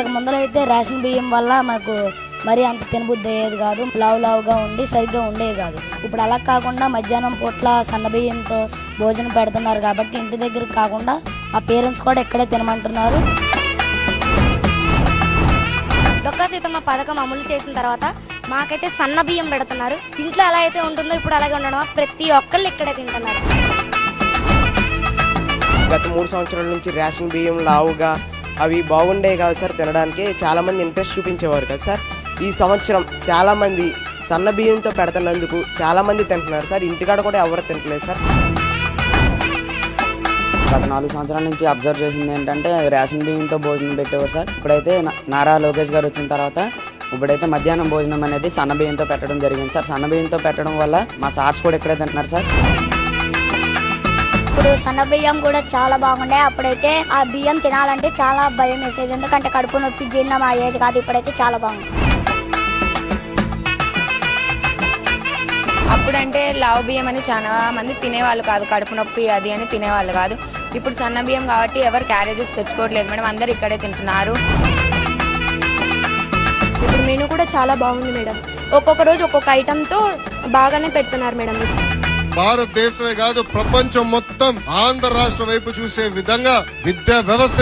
ఇంతకు ముందరైతే రేషన్ బియ్యం వల్ల మాకు మరి అంత తినబుద్ధి అయ్యేది కాదు. లావు లావుగా ఉండి సరిగ్గా ఉండేది కాదు. ఇప్పుడు అలా కాకుండా మధ్యాహ్నం పూట్ల సన్న బియ్యంతో భోజనం పెడుతున్నారు కాబట్టి ఇంటి దగ్గర కాకుండా మా పేరెంట్స్ కూడా ఇక్కడే తినమంటున్నారు. డొక్కా సీతమ్మ పథకం అమలు చేసిన తర్వాత మాకైతే సన్న బియ్యం పెడుతున్నారు. ఇంట్లో ఎలా అయితే ఉంటుందో ఇప్పుడు అలాగే ఉండడం ప్రతి ఒక్కళ్ళు ఇక్కడే తింటున్నారు. గత మూడు సంవత్సరాల నుంచి రేషన్ బియ్యం లావుగా అవి బాగుండే కాదు సార్ తినడానికి. చాలామంది ఇంట్రెస్ట్ చూపించేవారు కదా సార్. ఈ సంవత్సరం చాలామంది సన్న బియ్యంతో పెడుతున్నందుకు చాలామంది తింటున్నారు సార్. ఇంటికాడ కూడా ఎవరు తింటలేదు సార్. గత నాలుగు సంవత్సరాల నుంచి అబ్జర్వ్ చేసింది ఏంటంటే రేషన్ బియ్యంతో భోజనం పెట్టేవారు సార్. ఇప్పుడైతే నారా లోకేష్ గారు వచ్చిన తర్వాత ఇప్పుడైతే మధ్యాహ్నం భోజనం అనేది సన్న బియ్యంతో పెట్టడం జరిగింది సార్. సన్న బియ్యంతో పెట్టడం వల్ల మా సార్స్ కూడా ఇక్కడే తింటున్నారు సార్. ఇప్పుడు సన్న బియ్యం కూడా చాలా బాగుండే అప్పుడైతే ఆ బియ్యం తినాలంటే చాలా భయం వేసేది. ఎందుకంటే కడుపు నొప్పి జీర్ణం అయ్యేది కాదు. ఇప్పుడైతే చాలా బాగుంది. అప్పుడంటే లావు బియ్యం అని చాలా మంది తినేవాళ్ళు కాదు. కడుపు నొప్పి అది అని తినేవాళ్ళు కాదు. ఇప్పుడు సన్న బియ్యం కాబట్టి ఎవరు క్యారేజెస్ తెచ్చుకోవట్లేదు మేడం. అందరు ఇక్కడే తింటున్నారు. ఇప్పుడు మెనూ కూడా చాలా బాగుంది మేడం. ఒక్కొక్క రోజు ఒక్కొక్క ఐటమ్తో బాగానే పెడుతున్నారు మేడం. భారతదేశమే కాదు ప్రపంచం మొత్తం ఆంధ్ర రాష్ట్రం వైపు చూసే విధంగా విద్యా వ్యవస్థ